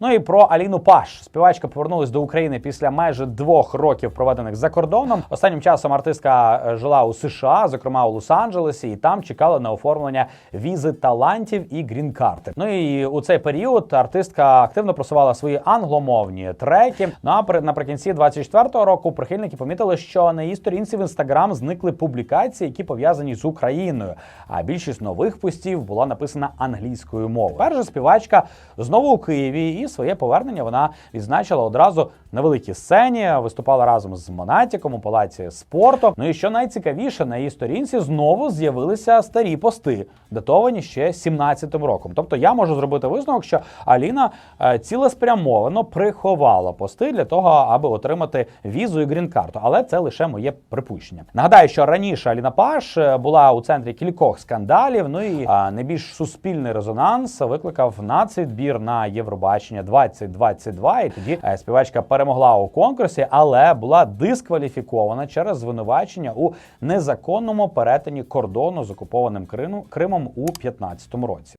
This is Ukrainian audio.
Ну і про Аліну Паш. Співачка повернулась до України після майже двох років проведених за кордоном. Останнім часом артистка е, жила у США, зокрема у Лос-Анджелесі, і там чекала на оформлення візи талантів і грін-карти. Ну і у цей період артистка активно просувала свої англомовні треки. Ну а наприкінці 24-го року прихильники помітили, що на її сторінці в інстаграм зникли публікації, які пов'язані з Україною. А більшість нових постів була написана англійською мовою. Перша співачка знову у Києві, і своє повернення вона відзначила одразу на великій сцені. Виступала разом з Монатіком у палаці спорту. Ну і що найцікавіше, на її сторінці знову з'явилися старі пости, датовані ще 17-м роком. Тобто я можу зробити висновок, що Аліна е, цілеспрямовано приховала пости для того, аби отримати візу і грін-карту. Але це лише моє припущення. Нагадаю, що раніше Аліна Паш е, була у центрі кількох скандалів. Ну і е, найбільш суспільний резонанс викликав нацвідбір на Євробачення 2022. І тоді е, співачка перемогла у конкурсі, але була дискваліфікована через звинувачення у незаконному перетині кордону з окупованим Кримом у 2015 році.